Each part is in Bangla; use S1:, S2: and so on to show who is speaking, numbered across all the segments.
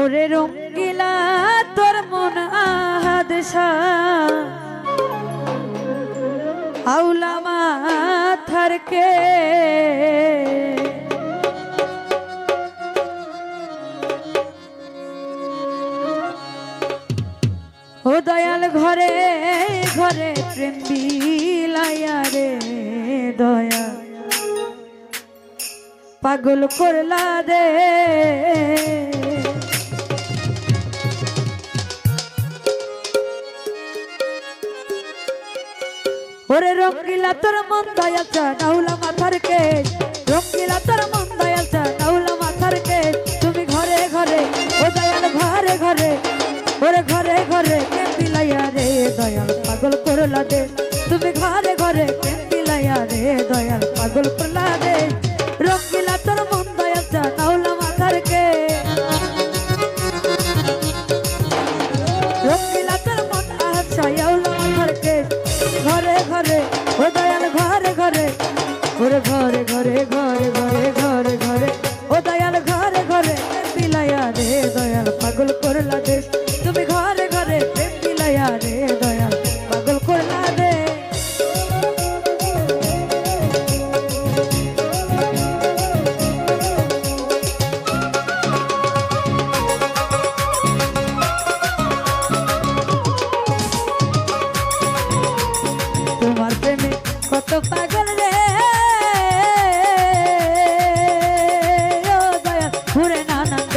S1: ওরে রঙ্গিলা, তোর মন আহাদশা আউলা ও দয়াল ঘরে ঘরে প্রেম বিলাইয়া রে দয়া পাগল করলা দে। ওরে রঙ্গিলা, তোর মন দয়ালচা নাউলা মাথার কেশ। রঙ্গিলা, তোর মন দয়ালচা নাউলা মাথার কেশ। তুমি ঘরে ঘরে, ও দয়াল ঘরে ঘরে, ওরে ঘরে ঘরে কেম বিলাইয়া রে দয়াল পাগল করলা দে। তুমি ঘরে ঘরে কেম বিলাইয়া রে দয়াল পাগল করলা দে। রঙ্গিলা, তোর মন দয়ালচা নাউলা মাথার কেশ। রঙ্গিলা ও দয়াল ঘরে ঘরে ঘরে ঘরে ঘরে ঘরে ঘরে ঘরে ঘরে ও দয়াল ঘরে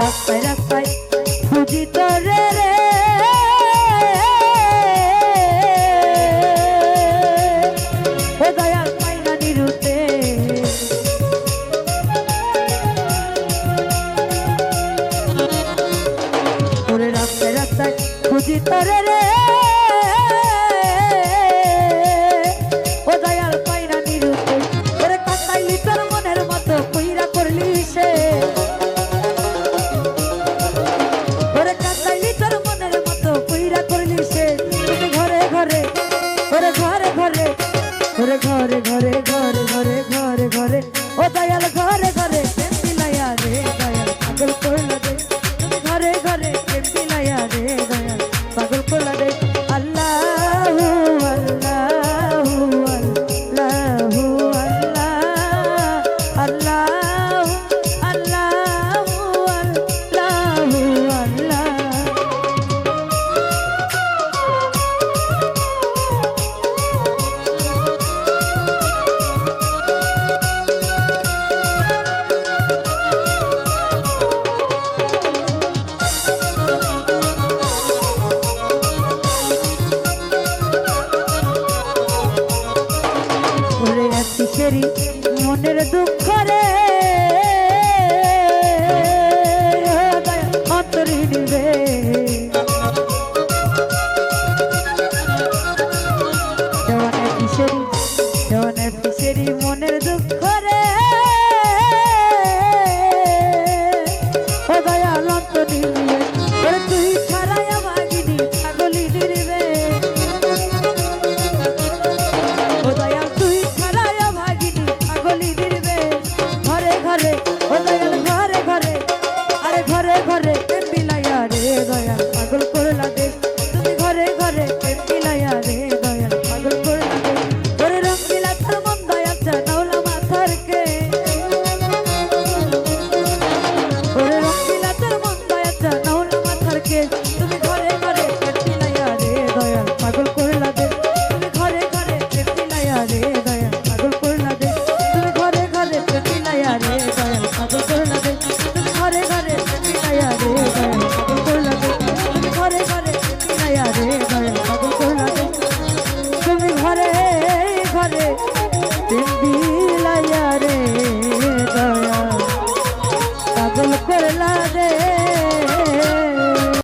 S1: রাস্তায় রাস্তায়। খুঁজি তোরে রে দয়াল ঘরে ঘরে প্রেম দিলাইয়া রে দয়াল পাগল করল বুকেরি মনের দুঃখ রে।